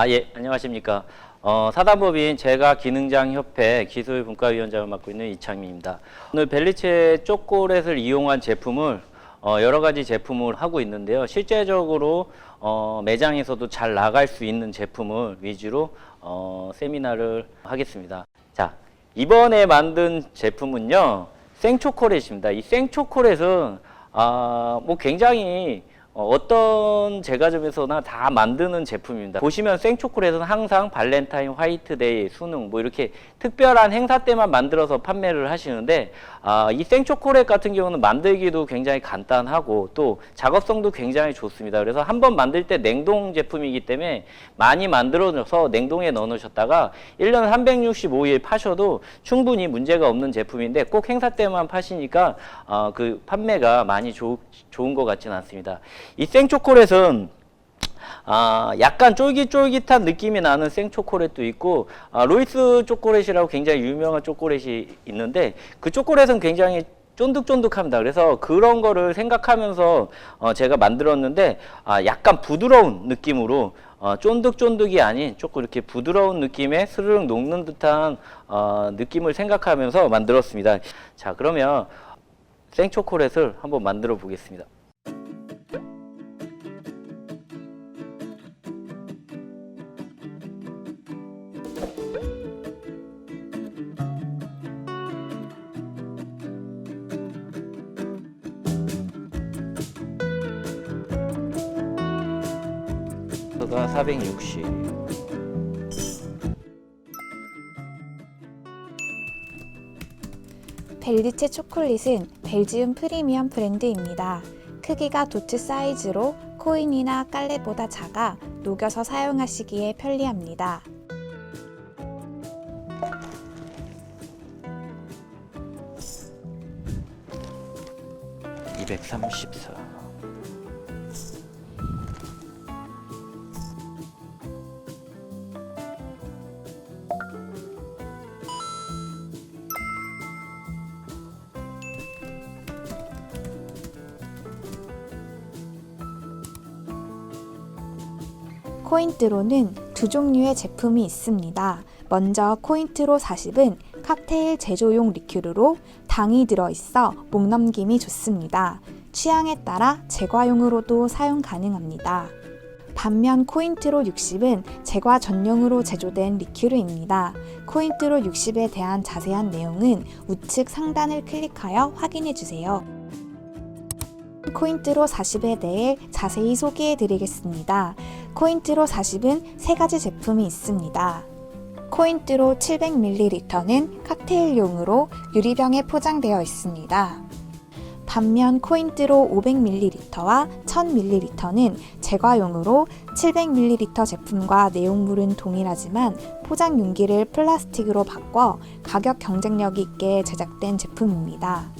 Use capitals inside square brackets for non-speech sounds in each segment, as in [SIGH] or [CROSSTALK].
아, 예, 안녕하십니까. 어, 사단법인 제가 기능장협회 기술분과위원장을 맡고 있는 이창민입니다. 오늘 벨리체 초콜릿을 이용한 제품을 어, 여러 가지 제품을 하고 있는데요. 실제적으로 어, 매장에서도 잘 나갈 수 있는 제품을 위주로 어, 세미나를 하겠습니다. 자, 이번에 만든 제품은요, 생초콜릿입니다. 이 생초콜릿은 아, 뭐 굉장히 어, 어떤 제과점에서나 다 만드는 제품입니다. 보시면 생초콜릿은 항상 발렌타인, 화이트데이, 수능 뭐 이렇게 특별한 행사 때만 만들어서 판매를 하시는데 아, 이 생초콜릿 같은 경우는 만들기도 굉장히 간단하고 또 작업성도 굉장히 좋습니다. 그래서 한 번 만들 때 냉동 제품이기 때문에 많이 만들어서 냉동에 넣어 놓으셨다가 1년 365일 파셔도 충분히 문제가 없는 제품인데 꼭 행사 때만 파시니까 어, 그 판매가 많이 좋, 좋은 것 같지는 않습니다. 이 생초콜릿은 아, 약간 쫄깃쫄깃한 느낌이 나는 생초콜릿도 있고, 아, 로이스 초콜릿이라고 굉장히 유명한 초콜릿이 있는데, 그 초콜릿은 굉장히 쫀득쫀득합니다. 그래서 그런 거를 생각하면서 어, 제가 만들었는데, 아, 약간 부드러운 느낌으로, 어, 쫀득쫀득이 아닌 조금 이렇게 부드러운 느낌의 스르륵 녹는 듯한 어, 느낌을 생각하면서 만들었습니다. 자, 그러면 생초콜릿을 한번 만들어 보겠습니다. 가 460. 벨리체 초콜릿은 벨지움 프리미엄 브랜드입니다. 크기가 도트 사이즈로 코인이나 깔레보다 작아 녹여서 사용하시기에 편리합니다. 이백삼십사. 코인트로는 두 종류의 제품이 있습니다. 먼저 코인트로 40은 칵테일 제조용 리큐르로 당이 들어있어 목 넘김이 좋습니다. 취향에 따라 제과용으로도 사용 가능합니다. 반면 코인트로 60은 제과 전용으로 제조된 리큐르입니다. 코인트로 60에 대한 자세한 내용은 우측 상단을 클릭하여 확인해 주세요. 코인트로 40에 대해 자세히 소개해 드리겠습니다. 코인트로 40은 세 가지 제품이 있습니다. 코인트로 700ml는 칵테일용으로 유리병에 포장되어 있습니다. 반면 코인트로 500ml와 1000ml는 제과용으로 700ml 제품과 내용물은 동일하지만 포장 용기를 플라스틱으로 바꿔 가격 경쟁력 있게 제작된 제품입니다.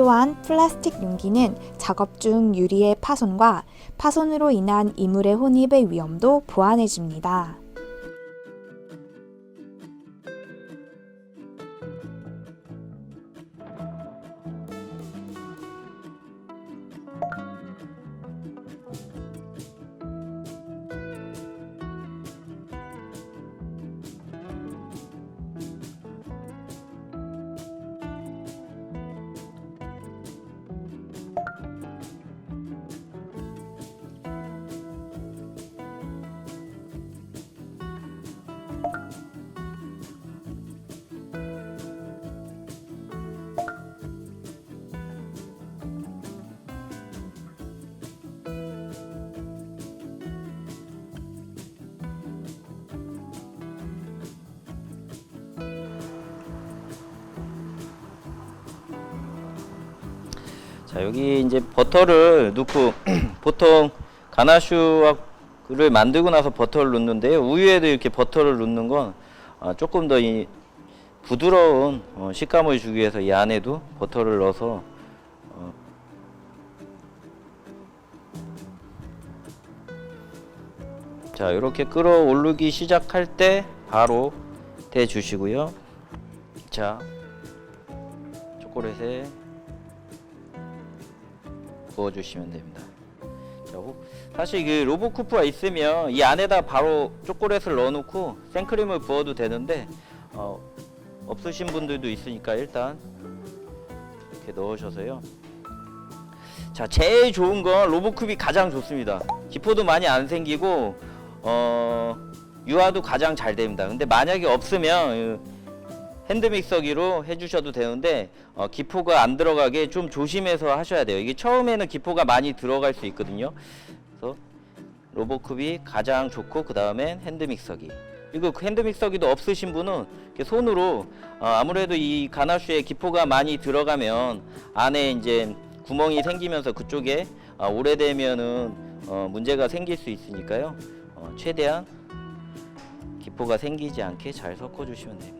또한 플라스틱 용기는 작업 중 유리의 파손과 파손으로 인한 이물의 혼입의 위험도 보완해 줍니다. 자, 여기 이제 버터를 넣고 [CLEARS THROAT] 보통 가나슈를 만들고 나서 버터를 넣는데요. 우유에도 이렇게 버터를 넣는 건 어, 조금 더 이 부드러운 어, 식감을 주기 위해서 이 안에도 버터를 넣어서 어, 자, 이렇게 끓어오르기 시작할 때 바로 대 주시고요. 자, 초콜릿에 부어주시면 됩니다. 사실 그 로보쿠프가 있으면 이 안에다 바로 초콜릿을 넣어놓고 생크림을 부어도 되는데 어, 없으신 분들도 있으니까 일단 이렇게 넣으셔서요. 자, 제일 좋은 건 로보쿰이 가장 좋습니다. 기포도 많이 안 생기고 어, 유화도 가장 잘 됩니다. 근데 만약에 없으면 그 핸드 믹서기로 해주셔도 되는데 어, 기포가 안 들어가게 좀 조심해서 하셔야 돼요. 이게 처음에는 기포가 많이 들어갈 수 있거든요. 그래서 로보쿰이 가장 좋고 그 다음엔 핸드 믹서기. 그리고 그 핸드 믹서기도 없으신 분은 손으로 어, 아무래도 이 가나슈에 기포가 많이 들어가면 안에 이제 구멍이 생기면서 그쪽에 아, 오래되면은 어, 문제가 생길 수 있으니까요. 어, 최대한 기포가 생기지 않게 잘 섞어 주시면 됩니다.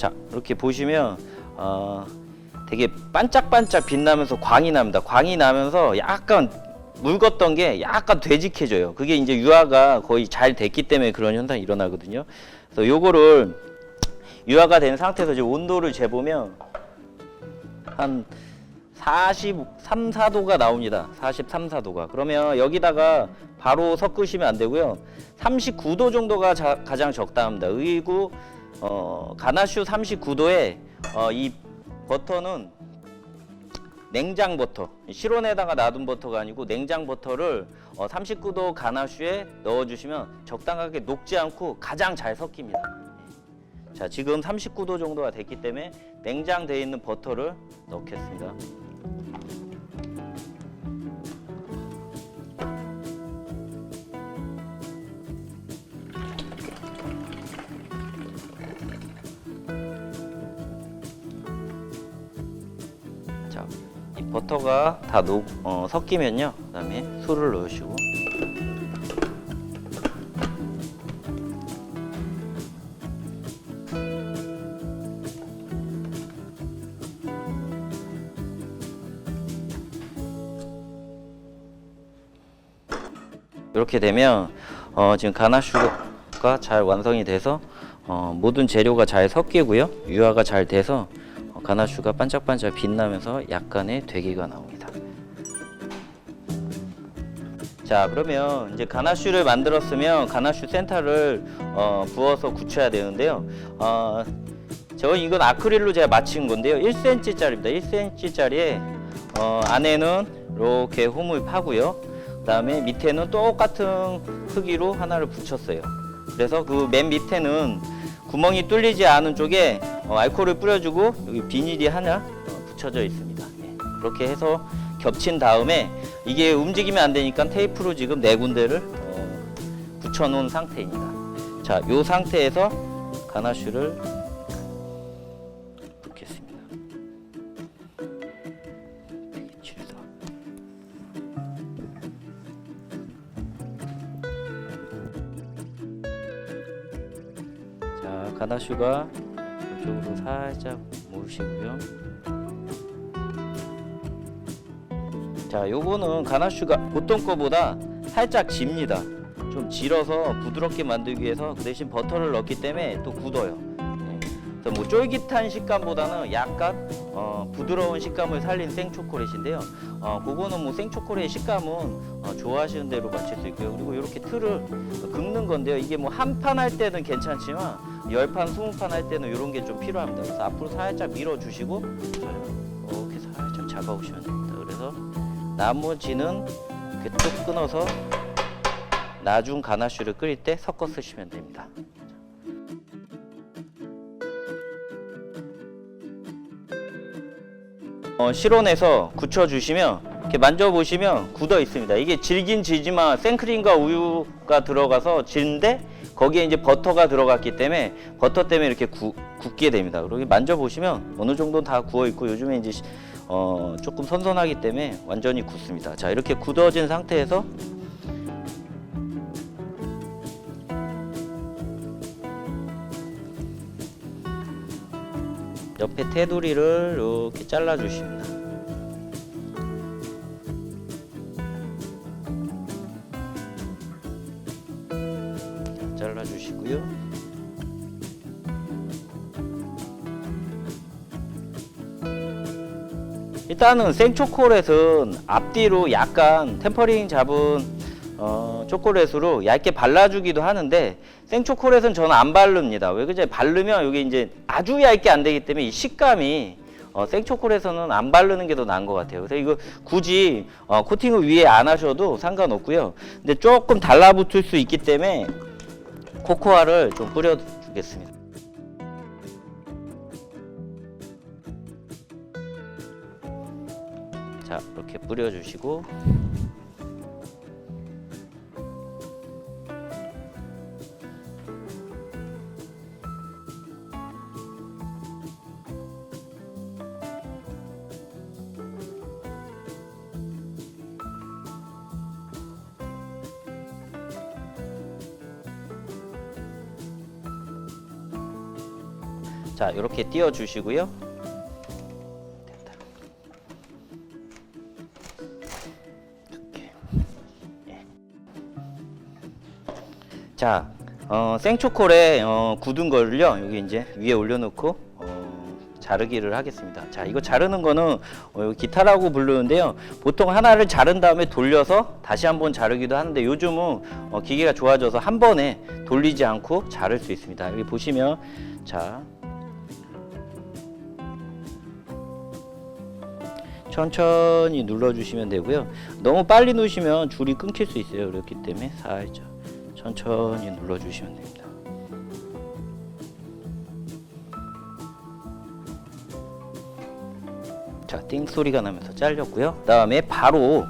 자 이렇게 보시면 어, 되게 반짝반짝 빛나면서 광이 납니다. 광이 나면서 약간 묽었던 게 약간 되직해져요. 그게 이제 유화가 거의 잘 됐기 때문에 그런 현상이 일어나거든요. 그래서 요거를 유화가 된 상태에서 이제 온도를 재보면 한 43, 4도가 나옵니다. 43, 4도가. 그러면 여기다가 바로 섞으시면 안 되고요. 39도 정도가 자- 가장 적당합니다. 의구 어, 가나슈 39도에 어, 이 버터는 냉장 버터, 실온에다가 놔둔 버터가 아니고 냉장 버터를 어, 39도 가나슈에 넣어주시면 적당하게 녹지 않고 가장 잘 섞입니다. 자, 지금 39도 정도가 됐기 때문에 냉장되어 있는 버터를 넣겠습니다. 버터가 다 녹, 어, 섞이면요. 그 다음에 술을 넣으시고 이렇게 되면 어, 지금 가나슈가 잘 완성이 돼서 어, 모든 재료가 잘 섞이고요. 유화가 잘 돼서 어, 가나슈가 반짝반짝 빛나면서 약간의 되기가 나옵니다. 자 그러면 이제 가나슈를 만들었으면 가나슈 센터를 어, 부어서 굳혀야 되는데요. 어, 저 이건 아크릴로 제가 맞춘 건데요. 1cm짜리입니다. 1cm짜리에 어, 안에는 이렇게 홈을 파고요. 그 다음에 밑에는 똑같은 크기로 하나를 붙였어요. 그래서 그 맨 밑에는 구멍이 뚫리지 않은 쪽에 어, 알코올을 뿌려주고 여기 비닐이 하나 어, 붙여져 있습니다. 예, 그렇게 해서 겹친 다음에 이게 움직이면 안 되니까 테이프로 지금 네 군데를 어, 붙여놓은 상태입니다. 자, 이 상태에서 가나슈를 가나슈가 이쪽으로 살짝 모으시고요. 자, 요거는 가나슈가 보통 거보다 살짝 집니다. 좀 질어서 부드럽게 만들기 위해서 그 대신 버터를 넣기 때문에 또 굳어요. 네. 그래서 뭐 쫄깃한 식감보다는 약간 어, 부드러운 식감을 살린 생초콜릿인데요. 어, 그거는 뭐 생초콜릿 식감은 어, 좋아하시는 대로 맞출 수 있고요. 그리고 이렇게 틀을 긁는 건데요. 이게 뭐 한 판 할 때는 괜찮지만 열 판, 스무 판할 때는 이런 게 좀 필요합니다. 그래서 앞으로 살짝 밀어주시고 이렇게 살짝 잡아오시면 됩니다. 그래서 나머지는 이렇게 뚝 끊어서 나중 가나슈를 끓일 때 섞어 쓰시면 됩니다. 어, 실온에서 굳혀주시면 이렇게 만져보시면 굳어 있습니다. 이게 질긴 지지만 생크림과 우유가 들어가서 질인데 거기에 이제 버터가 들어갔기 때문에 버터 때문에 이렇게 구, 굳게 됩니다. 그리고 만져보시면 어느 정도 다 구워 있고 요즘에 이제 시- 어, 조금 선선하기 때문에 완전히 굳습니다. 자 이렇게 굳어진 상태에서 옆에 테두리를 이렇게 잘라 주십니다. 일단은 생초콜릿은 앞뒤로 약간 템퍼링 잡은 어, 초콜릿으로 얇게 발라주기도 하는데 생초콜릿은 저는 안 바릅니다. 왜 그러지? 바르면 여기 이제 아주 얇게 안 되기 때문에 이 식감이 어, 생초콜릿에서는 안 바르는 게 더 나은 것 같아요. 그래서 이거 굳이 어, 코팅을 위에 안 하셔도 상관없고요. 근데 조금 달라붙을 수 있기 때문에 코코아를 좀 뿌려주겠습니다. 이렇게 뿌려주시고 자 이렇게 띄워 주시고요. 자, 어, 생초콜에 어, 굳은 거를요 여기 이제 위에 올려놓고 어, 자르기를 하겠습니다. 자, 이거 자르는 거는 어, 기타라고 부르는데요. 보통 하나를 자른 다음에 돌려서 다시 한번 자르기도 하는데 요즘은 어, 기계가 좋아져서 한 번에 돌리지 않고 자를 수 있습니다. 여기 보시면 자. 천천히 눌러주시면 되고요. 너무 빨리 누시면 줄이 끊길 수 있어요. 그렇기 때문에 살짝 천천히 눌러주시면 됩니다. 자, 띵 소리가 나면서 잘렸고요. 그 다음에 바로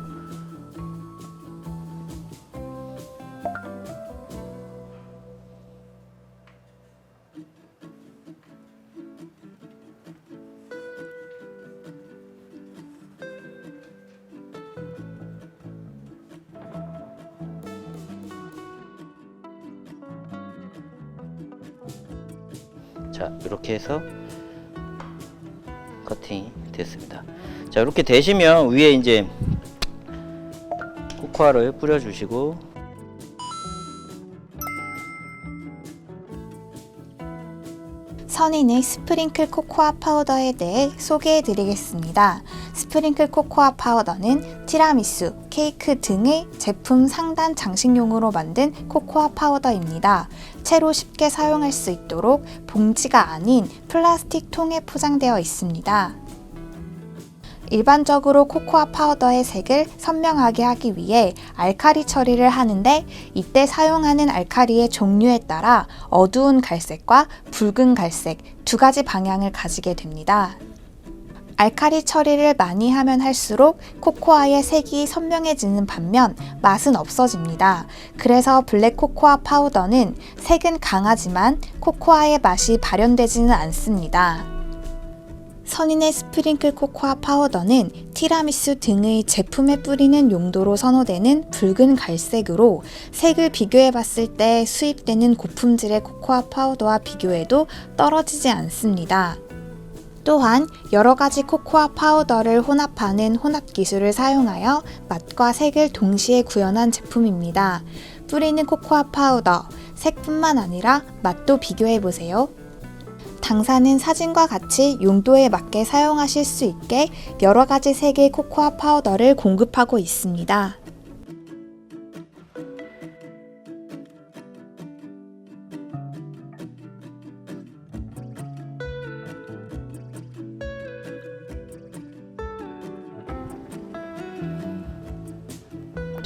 커팅이 됐습니다. 자 이렇게 되시면 위에 이제 코코아를 뿌려주시고 선인의 스프링클 코코아 파우더에 대해 소개해 드리겠습니다. 스프링클 코코아 파우더는 티라미수, 케이크 등의 제품 상단 장식용으로 만든 코코아 파우더입니다. 채로 쉽게 사용할 수 있도록 봉지가 아닌 플라스틱 통에 포장되어 있습니다. 일반적으로 코코아 파우더의 색을 선명하게 하기 위해 알카리 처리를 하는데 이때 사용하는 알카리의 종류에 따라 어두운 갈색과 붉은 갈색 두 가지 방향을 가지게 됩니다. 알카리 처리를 많이 하면 할수록 코코아의 색이 선명해지는 반면 맛은 없어집니다. 그래서 블랙 코코아 파우더는 색은 강하지만 코코아의 맛이 발현되지는 않습니다. 선인의 스프링클 코코아 파우더는 티라미수 등의 제품에 뿌리는 용도로 선호되는 붉은 갈색으로 색을 비교해 봤을 때 수입되는 고품질의 코코아 파우더와 비교해도 떨어지지 않습니다. 또한 여러 가지 코코아 파우더를 혼합하는 혼합 기술을 사용하여 맛과 색을 동시에 구현한 제품입니다. 뿌리는 코코아 파우더, 색뿐만 아니라 맛도 비교해 보세요. 당사는 사진과 같이 용도에 맞게 사용하실 수 있게 여러 가지 색의 코코아 파우더를 공급하고 있습니다.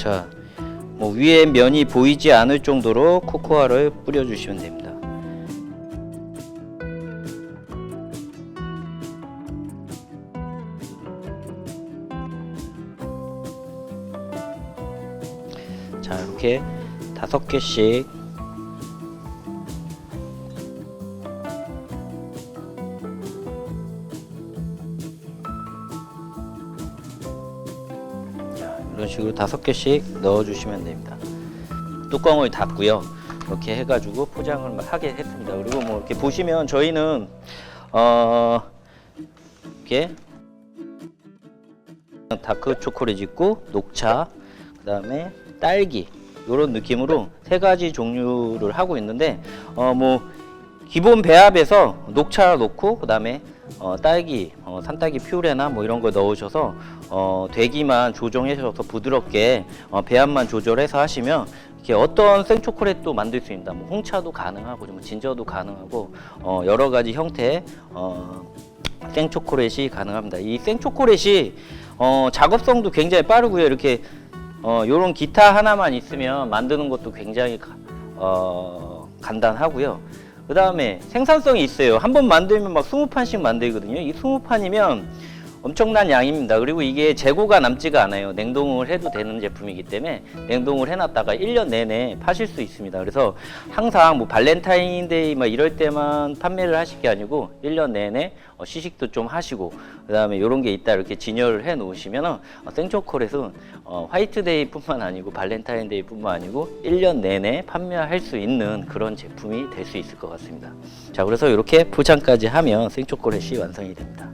자, 뭐 위에 면이 보이지 않을 정도로 코코아를 뿌려주시면 됩니다. 자, 이렇게 다섯 개씩 식으로 다섯 개씩 넣어주시면 됩니다. 뚜껑을 닫고요. 이렇게 해가지고 포장을 하게 했습니다. 그리고 뭐 이렇게 보시면 저희는 어 이렇게 다크 초콜릿 있고 녹차, 그다음에 딸기 이런 느낌으로 세 가지 종류를 하고 있는데 어 뭐 기본 배합에서 녹차 넣고 그다음에 어, 딸기, 어, 산딸기 퓨레나 뭐 이런 거 넣으셔서 어, 되기만 조정해셔서 부드럽게 어, 배합만 조절해서 하시면 이렇게 어떤 생초콜릿도 만들 수 있다. 뭐 홍차도 가능하고 뭐 진저도 가능하고 어, 여러 가지 형태의 어, 생초콜릿이 가능합니다. 이 생초콜릿이 어, 작업성도 굉장히 빠르고요. 이렇게 어, 요런 기타 하나만 있으면 만드는 것도 굉장히 가- 어, 간단하고요. 그 다음에 생산성이 있어요. 한 번 만들면 막 20판씩 만들거든요. 이 20판이면 엄청난 양입니다. 그리고 이게 재고가 남지가 않아요. 냉동을 해도 되는 제품이기 때문에 냉동을 해놨다가 1년 내내 파실 수 있습니다. 그래서 항상 뭐 발렌타인데이 막 이럴 때만 판매를 하실 게 아니고 1년 내내 어, 시식도 좀 하시고 그다음에 이런 게 있다 이렇게 진열을 해 놓으시면은 어, 생초콜릿은 어, 화이트데이뿐만 아니고 발렌타인데이뿐만 아니고 1년 내내 판매할 수 있는 그런 제품이 될 수 있을 것 같습니다. 자, 그래서 이렇게 포장까지 하면 생초콜릿이 완성이 됩니다.